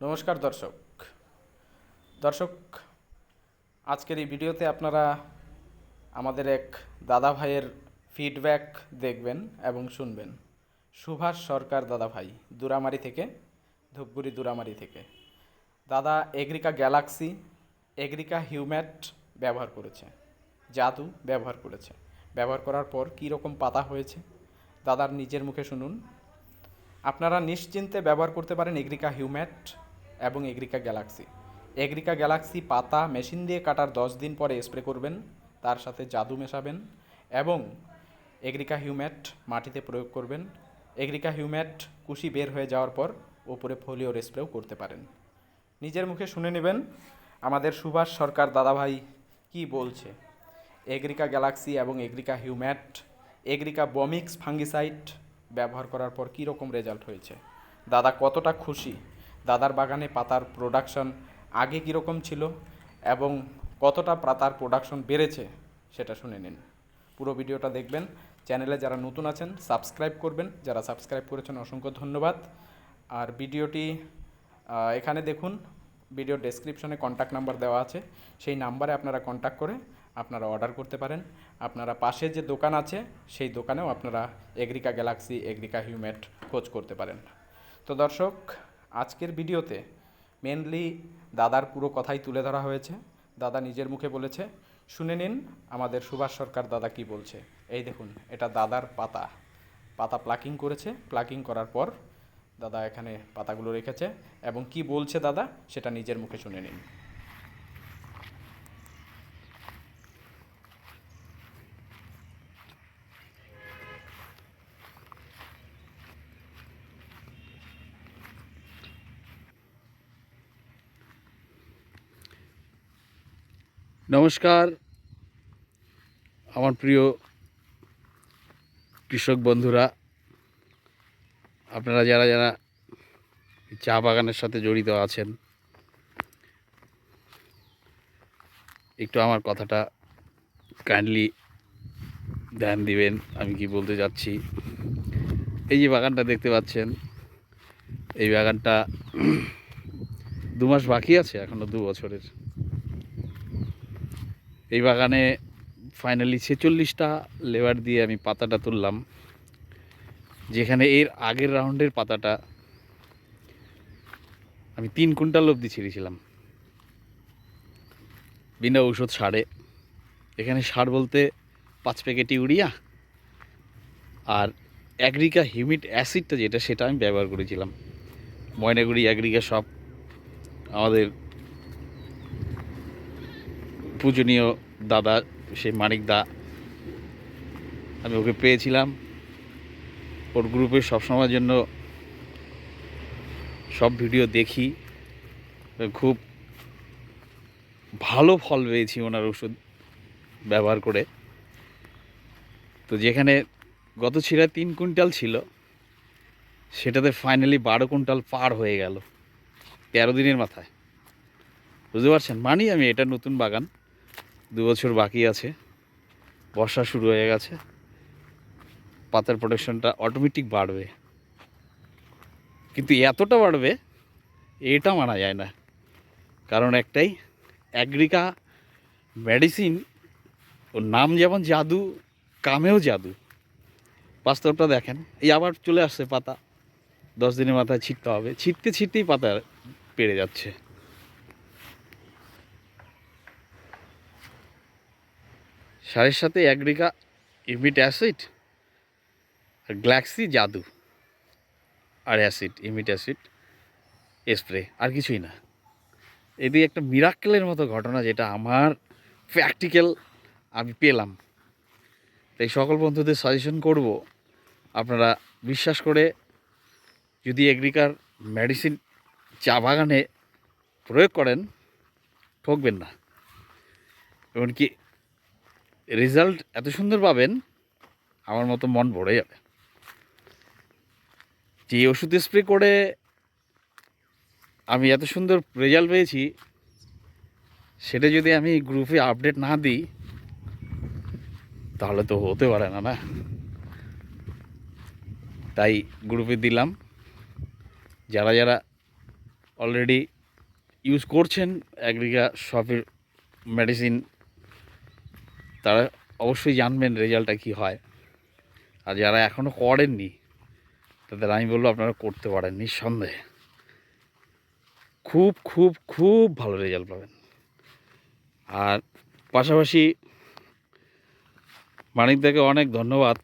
নমস্কার দর্শক। দর্শক, আজকের এই ভিডিওতে আপনারা আমাদের এক দাদা ভাইয়ের ফিডব্যাক দেখবেন এবং শুনবেন। সুভাষ সরকার দাদা ভাই দুরামারি থেকে, ধূপগুড়ি দুরামারি থেকে। দাদা এগ্রিকা গ্যালাক্সি, এগ্রিকা হিউম্যাট ব্যবহার করেছে, জাদু ব্যবহার করেছে। ব্যবহার করার পর কী রকম পাতা হয়েছে? দাদার নিজের মুখে শুনুন। আপনারা নিশ্চিন্তে ব্যবহার করতে পারেন এগ্রিকা হিউম্যাট এবং এগ্রিকা গ্যালাক্সি। এগ্রিকা গ্যালাক্সি পাতা মেশিন দিয়ে কাটার দশ দিন পরে স্প্রে করবেন, তার সাথে জাদু মেশাবেন এবং এগ্রিকা হিউম্যাট মাটিতে প্রয়োগ করবেন। এগ্রিকা হিউম্যাট কুশি বের হয়ে যাওয়ার পর ওপরে ফোলিওর স্প্রেও করতে পারেন। নিজের মুখে শুনে নেবেন, আমাদের সুভাষ সরকার দাদাভাই কি বলছে? এগ্রিকা গ্যালাক্সি এবং এগ্রিকা হিউম্যাট, এগ্রিকা বমিক্স ফাঙ্গিসাইট ব্যবহার করার পর কী রকম রেজাল্ট হয়েছে? দাদা কতটা খুশি? দাদার বাগানে পাতার প্রোডাকশন আগে কীরকম ছিল এবং কতটা পাতার প্রোডাকশন বেড়েছে সেটা শুনে নিন। পুরো ভিডিওটা দেখবেন। চ্যানেলে যারা নতুন আছেন সাবস্ক্রাইব করবেন। যারা সাবস্ক্রাইব করেছেন, অসংখ্য ধন্যবাদ। আর ভিডিওটি এখানে দেখুন ভিডিও ডেসক্রিপশনে কন্ট্যাক্ট নাম্বার দেওয়া আছে। সেই নাম্বারে আপনারা কন্ট্যাক্ট করে আপনারা অর্ডার করতে পারেন। আপনারা পাশে যে দোকান আছে, সেই দোকানেও আপনারা এগ্রিকা গ্যালাক্সি এগ্রিকা হিউম্যাট খোঁজ করতে পারেন। তো দর্শক আজকের ভিডিওতে মেনলি দাদার পুরো কথাই তুলে ধরা হয়েছে। দাদা নিজের মুখে বলেছে, শুনে নিন আমাদের সুভাষ সরকার দাদা কি বলছে। এই দেখুন, এটা দাদার পাতা। পাতা প্লাকিং করেছে। প্লাকিং করার পর দাদা এখানে পাতাগুলো রেখেছে এবং কি বলছে দাদা, সেটা নিজের মুখে শুনে নিন। নমস্কার। আমার প্রিয় কৃষক বন্ধুরা, আপনারা যারা যারা চা বাগানের সাথে জড়িত আছেন, একটু আমার কথাটা কাইন্ডলি ধ্যান দিবেন, আমি কি বলতে যাচ্ছি। এই যে বাগানটা দেখতে পাচ্ছেন, এই বাগানটা দু মাস বাকি আছে, এখনও দু বছরের। এই বাগানে ফাইনালি ছেচল্লিশটা লেবার দিয়ে আমি পাতাটা তুললাম, যেখানে এর আগের রাউন্ডের পাতাটা আমি তিন কুইন্টাল অবধি ছিঁড়েছিলাম। বিনা ঔষধ সারে। এখানে সার বলতে পাঁচ প্যাকেট ইউরিয়া আর অ্যাগ্রিকা হিউমিড অ্যাসিডটা যেটা, সেটা আমি ব্যবহার করেছিলাম। ময়নাগুড়ি অ্যাগ্রিকা সব আমাদের পূজনীয় দাদা, সেই মানিক দা, আমি ওকে পেয়েছিলাম। ওর গ্রুপে সবসময়ের জন্য সব ভিডিও দেখি। খুব ভালো ফল পেয়েছি ওনার ওষুধ ব্যবহার করে। তো যেখানে গত ছিঁড়া তিন কুইন্টাল ছিল, সেটাতে ফাইনালি বারো কুইন্টাল পার হয়ে গেল, তেরো দিনের মাথায়। বুঝতে পারছেন? মানি আমি এটা নতুন বাগান। দু বছর বাকি আছে। বর্ষা শুরু হয়ে গেছে। পাতার প্রোডাকশনটা অটোমেটিক বাড়বে। কিন্তু এতটা বাড়বে, এটা মানা যায় না। কারণ একটাই অ্যাগ্রিকা মেডিসিন ওর নাম যেমন জাদু, কামেও জাদু। বাস্তবটা দেখেন, এই আবার চলে আসছে পাতা। দশ দিনের মাথায় ছিটতে হবে। ছিটতে ছিটতেই পাতা পেরে যাচ্ছে। সারের সাথে অ্যাগ্রিকা ইমিট অ্যাসিড আর গ্ল্যাক্সি জাদু আর অ্যাসিড ইমিট অ্যাসিড, স্প্রে, আর কিছুই না। এদিকে একটা মিরাক্কেলের মতো ঘটনা যেটা আমার প্র্যাকটিক্যাল আমি পেলাম। তাই সকল বন্ধুদের সাজেশন করব, আপনারা বিশ্বাস করে যদি এগ্রিকার মেডিসিন চা বাগানে প্রয়োগ করেন, ঠকবেন না। এমনকি রেজাল্ট এত সুন্দর পাবেন, আমার মতো মন ভরে যাবে। যে ওষুধ স্প্রে করে আমি এত সুন্দর রেজাল্ট পেয়েছি, সেটা যদি আমি গ্রুপে আপডেট না দিই, তাহলে তো হতে পারে না না? তাই গ্রুপে দিলাম। যারা যারা অলরেডি ইউজ করছেন অ্যাগ্রিকা শপের মেডিসিন তারা অবশ্যই জানবেন রেজাল্টটা কি হয়। আর যারা এখনও করেননি, তাদের আমি বলব আপনারা করতে পারেন নিঃসন্দেহে। খুব খুব খুব ভালো রেজাল্ট পাবেন। আর পাশাপাশি মানিকদাকে অনেক ধন্যবাদ।